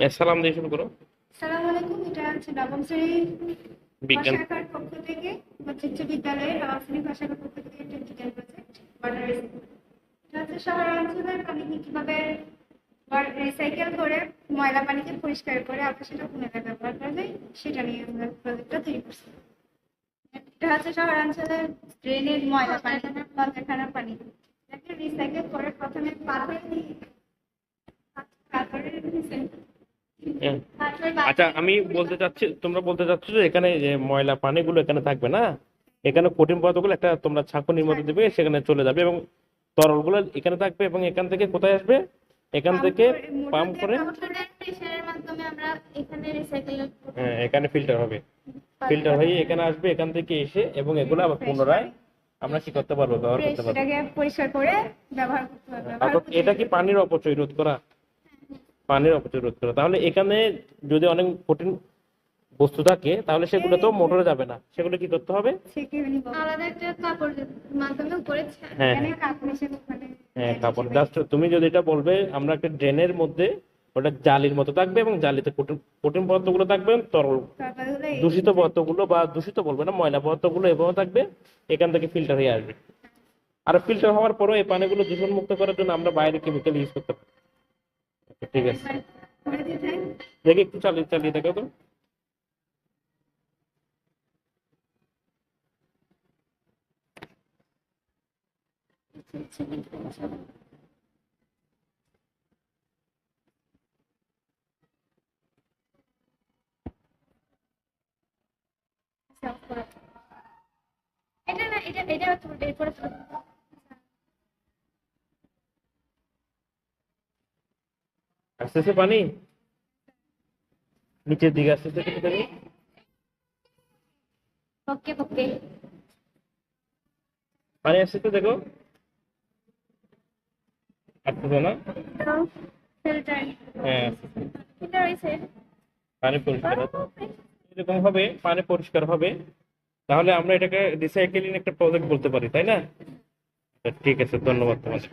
সালাম দিয়ে শুরু করো সালাম আলাইকুম এটা হচ্ছে নবম শ্রেণি বিজ্ঞান। ভাষাকার পক্ষ থেকে উচ্চ বিদ্যালয়ের নবম শ্রেণি ভাষাকার পক্ষ থেকে টেকনিক্যাল প্রজেক্ট ওয়াটার এটা হচ্ছে শহরাঞ্চলের পানিকে কীভাবে রিসাইকেল করে ময়লা পানিকে পরিষ্কার করে আবার সেটা পুনরায় ব্যবহার করা যায় সেটা নিয়ে আমরা প্রজেক্টটা তৈরি করছি। এটা হচ্ছে শহরাঞ্চলের ড্রেনের ময়লা পানি পানি। এটাকে রিসাইকেল করে প্রথমে পাথর দিয়ে আচ্ছা আমি বলতে চাচ্ছি তোমরা বলতে চাচ্ছ যে এখানে যে ময়লা পানিগুলো এখানে থাকবে না? এখানে কঠিন পদার্থগুলো একটা তোমরা ছাঁকুনির মধ্যে দেবে সেখানে চলে যাবে এবং তরলগুলো এখানে থাকবে এবং এখান থেকে কোথায় আসবে? এখান থেকে পাম্প করে হ্যাঁ এখানে ফিল্টার হবে। ফিল্টার হয়ে এখানে আসবে এখান থেকে এসে এবং এগুলো আবার পুনরায় আমরা কি করতে পারব? ব্যবহার করতে পারব। অর্থাৎ এটা কি পানির অপচয় রোধ করা? পানির অপচয় রোধ করা। তাহলে এখানে যদি অনেক কঠিন বস্তু থাকে তাহলে সেগুলো তো মোটরে যাবে না। সেগুলো কি করতে হবে? আলাদা একটা কাপড় মাধ্যমে করেছে হ্যাঁ কাপড় হ্যাঁ কাপড়। জাস্ট তুমি যদি এটা বলবে আমরা একটা ড্রেনের মধ্যে ওটা জালির মতো থাকবে এবং জালিতে কঠিন কঠিন পদার্থগুলো থাকবে তরল দূষিত পদার্থগুলো বা দূষিত বলবে না ময়লা পদার্থগুলো এভাবে থাকবে এখান থেকে ফিল্টার হয়ে আসবে। আর ফিল্টার হওয়ার পরেও এই পানিগুলো দূষণ মুক্ত করার জন্য আমরা বাইরে কেমিক্যাল ইউজ করতে পারি। ঠিক আছে। দেখি একটু চালিয়ে চালিয়ে দেখো তো। এটা না এটা এটা এরপরে আসতেছে পানি? নিচের দিকে আসতেছে কিছু দেখো ওকে ওকে। পানি আসতেছে দেখো। আসতেছে না? হ্যাঁ হইছে পানি পরিষ্কার। এরকম হবে পানি পরিষ্কার হবে। তাহলে আমরা এটাকে রিসাইকেলিং একটা প্রজেক্ট বলতে পারি তাই না? ঠিক আছে ধন্যবাদ তোমাকে।